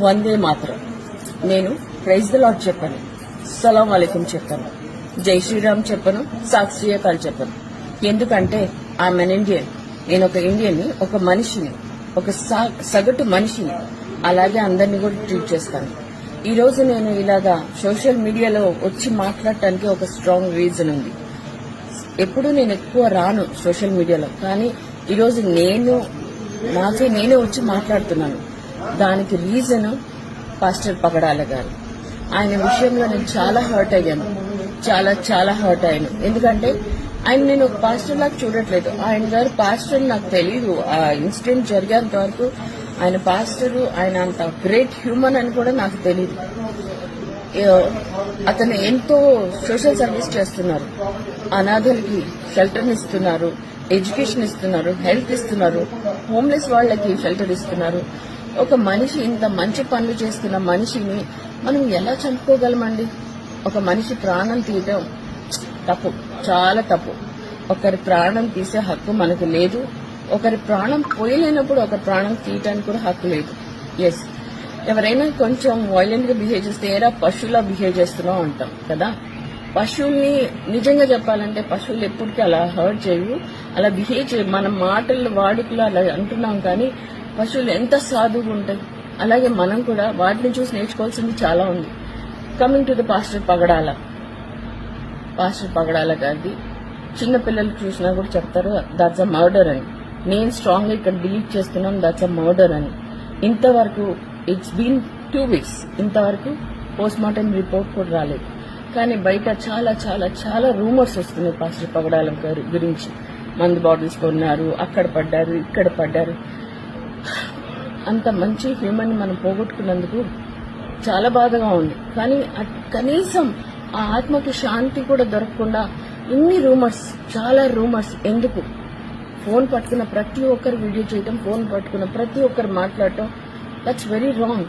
వందే మాత్రం. నేను praise the lord చెప్పాను. సలాం అలైకుం చెప్పాను. జై శ్రీరామ్ చెప్పను. సాక్షియకాలు చెప్పను. ఎందుకంటే ఐఎమ్ అన్ ఇండియన్. నేను ఒక ఇండియన్ని ఒక మనిషిని ఒక సగటు మనిషిని అలాగే అందరినీ కూడా ట్రీట్ చేస్తాను. ఈ రోజు నేను ఇలాగా సోషల్ మీడియాలో వచ్చి మాట్లాడటానికి ఒక స్ట్రాంగ్ రీజన్ ఉంది. ఎప్పుడు నేను ఎక్కువ రాను సోషల్ మీడియాలో కానీ ఈరోజు నేను నాకే నేనే వచ్చి మాట్లాడుతున్నాను. దానికి రీజన్ పాస్టర్ పగడాల గారు. ఆయన విషయంలో నేను చాలా హర్ట్ అయ్యాను. చాలా చాలా హర్ట్ అయ్యాను. ఎందుకంటే ఆయన నేను పాస్టర్ లాగా చూడట్లేదు. ఆయన గారు పాస్టర్ నాకు తెలియదు ఆ ఇన్సిడెంట్ జరిగేంత వరకు ఆయన పాస్టర్ ఆయన అంత గ్రేట్ హ్యూమన్ అని కూడా నాకు తెలియదు అతను ఎంతో సోషల్ సర్వీస్ చేస్తున్నారు. అనాథలకి షెల్టర్ ఇస్తున్నారు. ఎడ్యుకేషన్ ఇస్తున్నారు. హెల్త్ ఇస్తున్నారు. హోమ్లెస్ వాళ్ళకి షెల్టర్ ఇస్తున్నారు. ఒక మనిషి ఇంత మంచి పనులు చేస్తున్న మనిషిని మనం ఎలా చంపుకోగలమండి? ఒక మనిషి ప్రాణం తీయటం తప్పు చాలా తప్పు. ఒకరి ప్రాణం తీసే హక్కు మనకు లేదు. ఒకరి ప్రాణం పోయలేనప్పుడు ఒక ప్రాణం తీయటానికి కూడా హక్కు లేదు. ఎస్ ఎవరైనా కొంచెం వైలెంట్గా బిహేవ్ చేస్తే ఏరా పశువులా బిహేవ్ చేస్తున్నావు అంటాం కదా? పశువుల్ని నిజంగా చెప్పాలంటే పశువులు ఎప్పటికీ అలా హర్ట్ చేయవు. అలా బిహేవ్ చేయ మన మాటలు వాడుకలు అలా అంటున్నాం కానీ పశువులు ఎంత సాధువుగా ఉంటాయి. అలాగే మనం కూడా వాటిని చూసి నేర్చుకోవాల్సింది చాలా ఉంది. Coming to the pastor Pagadala pastor Pagadala గారిది. చిన్నపిల్లలు చూసినా కూడా చెప్తారు దాట్స్ అ మర్డర్ అని. నేను స్ట్రాంగ్ ఇక్కడ డిలీట్ చేస్తున్నాం దాట్స్ అ మర్డర్ అని. ఇంతవరకు ఇట్స్ బీన్ టూ వీక్స్ ఇంతవరకు పోస్ట్ మార్టం రిపోర్ట్ కూడా రాలేదు. కానీ బయట చాలా చాలా చాలా రూమర్స్ వస్తున్నాయి పాస్టర్ పగడాల గారి గురించి. మందు బాటిల్స్ కొన్నారు అక్కడ పడ్డారు ఇక్కడ పడ్డారు. అంత మంచి హ్యూమన్ మనం పోగొట్టుకున్నందుకు చాలా బాధగా ఉంది. కానీ కనీసం ఆ ఆత్మకి శాంతి కూడా దొరకకుండా ఇన్ని రూమర్స్ చాలా రూమర్స్ ఎందుకు? ఫోన్ పట్టుకున్న ప్రతి ఒక్కరు వీడియో చేయటం ఫోన్ పట్టుకున్న ప్రతి ఒక్కరు మాట్లాడటం దట్స్ వెరీ రాంగ్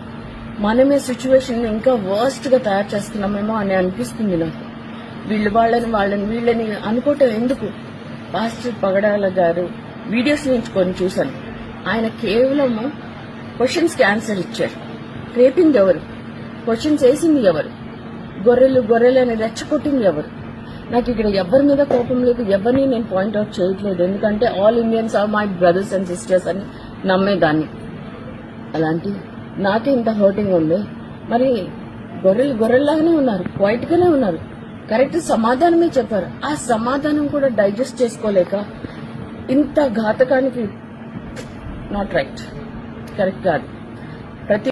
మనమే సిచ్యువేషన్ ఇంకా వర్స్ట్గా తయారు చేస్తున్నామేమో అని అనిపిస్తుంది నాకు. వీళ్ళు వాళ్ళని వాళ్ళని వీళ్ళని అనుకోవటం ఎందుకు? పాస్టర్ పగడాల గారు వీడియోస్ నేర్చుకొని చూశాను. ఆయన కేవలం క్వశ్చన్స్కి ఆన్సర్ ఇచ్చారు. రేపింది ఎవరు క్వశ్చన్స్ వేసింది ఎవరు? గొర్రెలు గొర్రెలు అని రెచ్చగొట్టింది ఎవరు? నాకు ఇక్కడ ఎవరి మీద కోపం లేదు ఎవరిని నేను పాయింట్అవుట్ చేయట్లేదు. ఎందుకంటే all Indians are my brothers and sisters అని నమ్మేదాన్ని. అలాంటి నాకే ఇంత హర్టింగ్ ఉంది. మరి గొర్రెలు గొర్రెల్లాగానే ఉన్నారు క్వైట్ గానే ఉన్నారు. కరెక్ట్ సమాధానమే చెప్పారు. ఆ సమాధానం కూడా డైజెస్ట్ చేసుకోలేక ఇంత ఘాతకానికి నాట్ రైట్ కరెక్ట్ కాదు